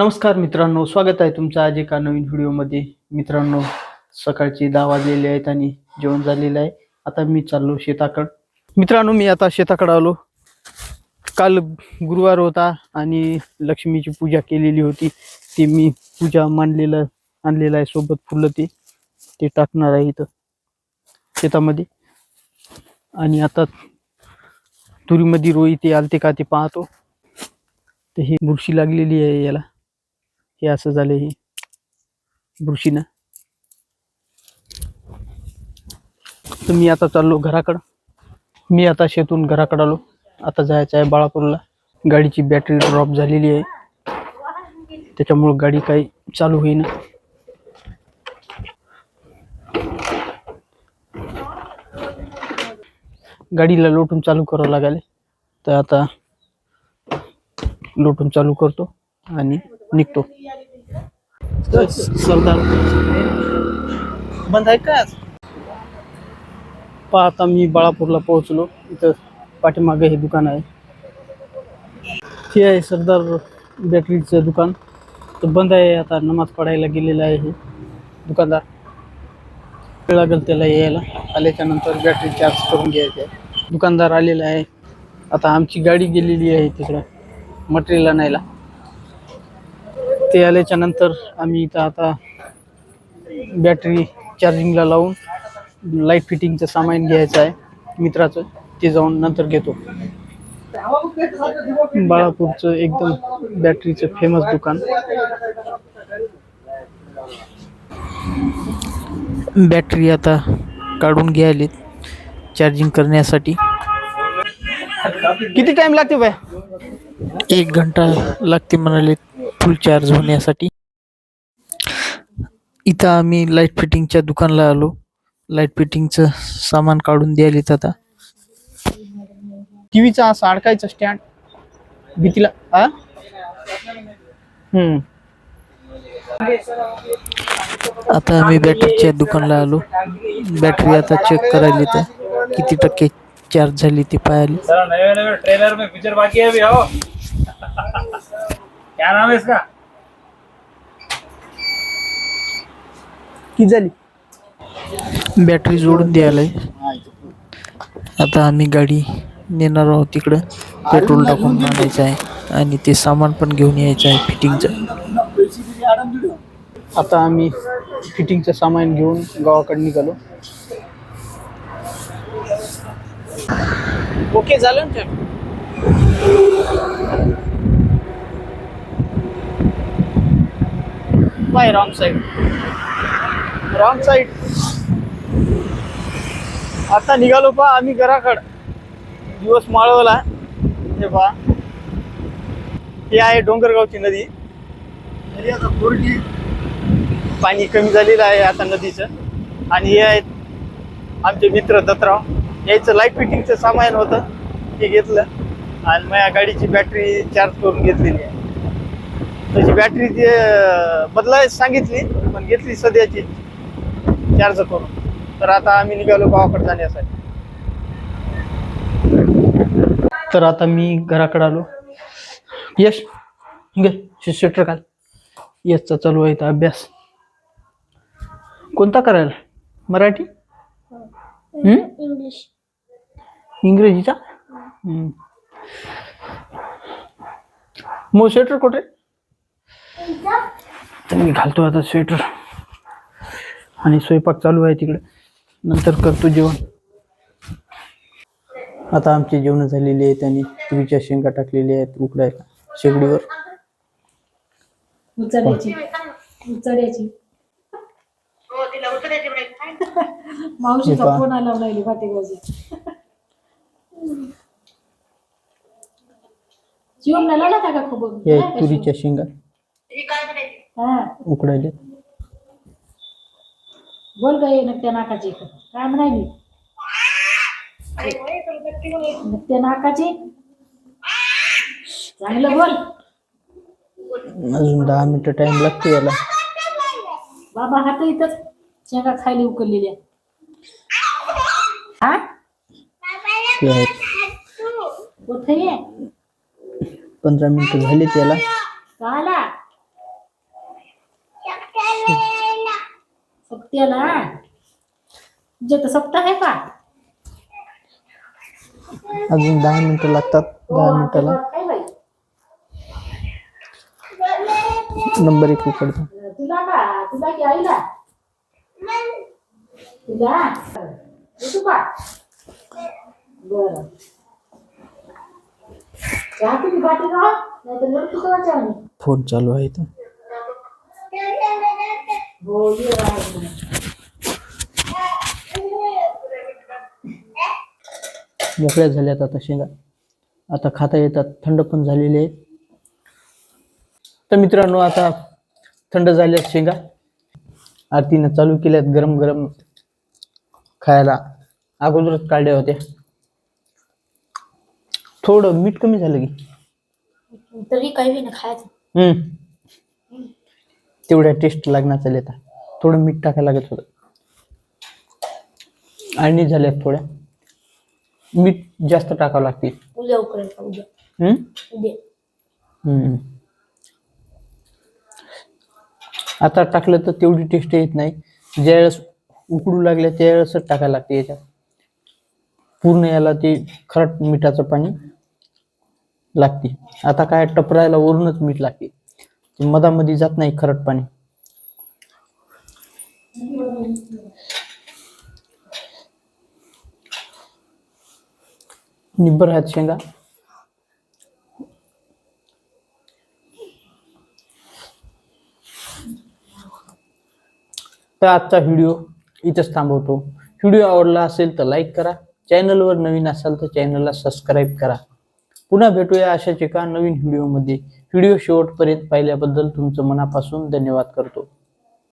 नमस्कार मित्रांनो स्वागत आहे तुमचं आज एका नवीन व्हिडिओमध्ये. मित्रांनो सकाळचे दहा वाजलेले आहेत आणि जेवण झालेलं आहे. आता मी चाललो शेताकड. मित्रांनो मी आता शेताकडे आलो. काल गुरुवार होता आणि लक्ष्मीची पूजा केलेली होती. ती मी पूजा मांडलेलं आणलेलं आहे सोबत फुलं ते. ते टाकणार आहे इथं शेतामध्ये. आणि आता तुरीमध्ये रोई ते आलते का ते पाहतो. तर ही बुरशी लागलेली आहे याला. हे असं झालं हे. बुरशीनं. तर मी आता चाललो घराकडं. मी आता शेतून घराकडं आलो. आता जायचं आहे बाळापूरला. गाडीची बॅटरी ड्रॉप झालेली आहे. त्याच्यामुळं गाडी काही चालू होईना. गाडीला लोटून चालू करावं लागेल. तर आता लोटून चालू करतो. आणि निघतो. सरदार. बंद आहे का आज? पहा आता मी बाळापूरला पोहोचलो. इथं पाठीमागे हे दुकान आहे. हे आहे सरदार बॅटरीचं दुकान. तर बंद आहे आता नमाज पडायला गेलेलं आहे हे दुकानदार. वेळ लागेल त्याला यायला. आल्याच्यानंतर बॅटरी चार्ज करून घ्यायची आहे. दुकानदार आलेला आहे. आता आमची गाडी गेलेली आहे तिकडं. मटेरियल आणायला. ते आल्याच्यानंतर आम्ही इथं आता बॅटरी चार्जिंगला लावून लाइट फिटिंगचं सामान घ्यायचं आहे मित्राचं. ते जाऊन नंतर घेतो. बाळापूरचं एकदम बॅटरीचं फेमस दुकान. बॅटरी आता काढून घ्यायलेत चार्जिंग करण्यासाठी. किती टाइम लागते बाय एक घंटा लागते म्हणाले. फुल चार्ज होण्यासाठी. इथं आम्ही लाइट फिटिंगच्या दुकानला आलो. लाइट फिटिंगचं सामान काढून द्यायलेत आता. टीव्हीचा असं अडकायचं स्टँड भीतीला हा? हम्म. आता आम्ही बॅटरीच्या दुकानला आलो. बॅटरी आता चेक करायली तर किती टक्के चार्ज झाली ती पाहायली. क्या नाम है इसका? किती झाली? बॅटरी जोडून द्यायला आता आम्ही गाडी नेणार आहोत तिकडं. पेट्रोल टाकून आणायचं आहे आणि ते सामान पण घेऊन यायचं आहे फिटिंगचं. आता आम्ही फिटिंगचं सामान घेऊन गावाकडे निघालो. ओके झालं ना bye wrong side wrong side आता निघालो पा आम्ही घराकड. दिवस माळवला. हे पा ही आहे डोंगरगावची नदी. नदी आता कोरडी. पाणी कमी झालेलं आहे आता नदीचं. आणि हे आहेत आमचे मित्र दत्तराव. यायचं लाइट फिटिंगचं सामान होतं. ते घेतलं. आणि माझ्या गाडीची बॅटरी चार्ज करून घेतलेली आहे. त्याची बॅटरी ते बदलायला सांगितली पण घेतली सध्याची. चार्ज करून. तर आता आम्ही निघालो गावाकडे जाण्यासाठी. तर आता मी घराकडे आलो. यश घे स्वेटर घाल. यशचा चालू आहे अभ्यास. कोणता करायला? मराठी? इंग्लिश इंग्रजीचा? हम्म. मग स्वेटर कुठे? तर मी घालतो आता स्वेटर. आणि स्वयंपाक चालू आहे तिकडे. नंतर करतो जेवण. आता आमची जेवण झालेली आहेत आणि तुरीच्या शेंगा टाकलेल्या आहेत उकडायला शेगडीवर. मावशीचा. फोन आला जीवन लावला का खबर तुरीच्या शेंगा. हा. उकडायले. बोल ग ये नकट्या नाकाची काय म्हणाली नकट्या नाकाची? चांगलं बोल. अजून दहा मिनिटं टाइम लागतो याला. बाबा हात इथंच. शेंगा खायला उकललेल्या हा? आहेत कुठे पंधरा मिनिटं झाले त्याला काला? सप्त्याला जे तर सप्ताह आहे का? अजून दहा मिनिटं लागतात हो, दहा मिनिटाला काय बाई? नंबर एक उकडतो तुला का? तुला की आईला? तुला का बर. चहा तुम्ही बाटी का? नाही तर लढतो का चहा फोन चालू आहे तो हो ये आहे. मोकळ्या झाल्यात आता शेंगा. आता खाता येतात थंड पण झालेले आहेत. तर मित्रांनो आता थंड झाल्यात शेंगा. आरतीनं चालू केल्यात गरम गरम खायला. अगोदरच काढल्या होत्या. थोडं मीठ कमी झालं की. तरी काही खायचं. हम्म. तेवढ्या टेस्ट लागणार चालेल थोडं मीठ टाकायला लागत होतं. आणि झाल्यात थोड्या. मीठ जास्त टाकावं लागते. आता टाकलं तर तेवढी टेस्ट येत नाही. ज्यावेळेस उकडू लागल्या त्यावेळेसच टाकायला लागते याच्यात. पूर्ण याला ते खरट मिठाचं पाणी लागते. आता काय टपरायला वरूनच मीठ लागते. की मधामध्ये जात नाही खरट पाणी निब्बर आहेत शेंगा. तर आजचा व्हिडिओ इथंच थांबवतो. व्हिडिओ आवडला असेल तर लाईक करा. चॅनलवर नवीन असाल तर चॅनलला सबस्क्राईब करा. पुन्हा भेटूया अशाच एका नवीन व्हिडिओमध्ये. व्हिडिओ शेवटपर्यंत पाहिल्याबद्दल तुमचं मनापासून धन्यवाद करतो.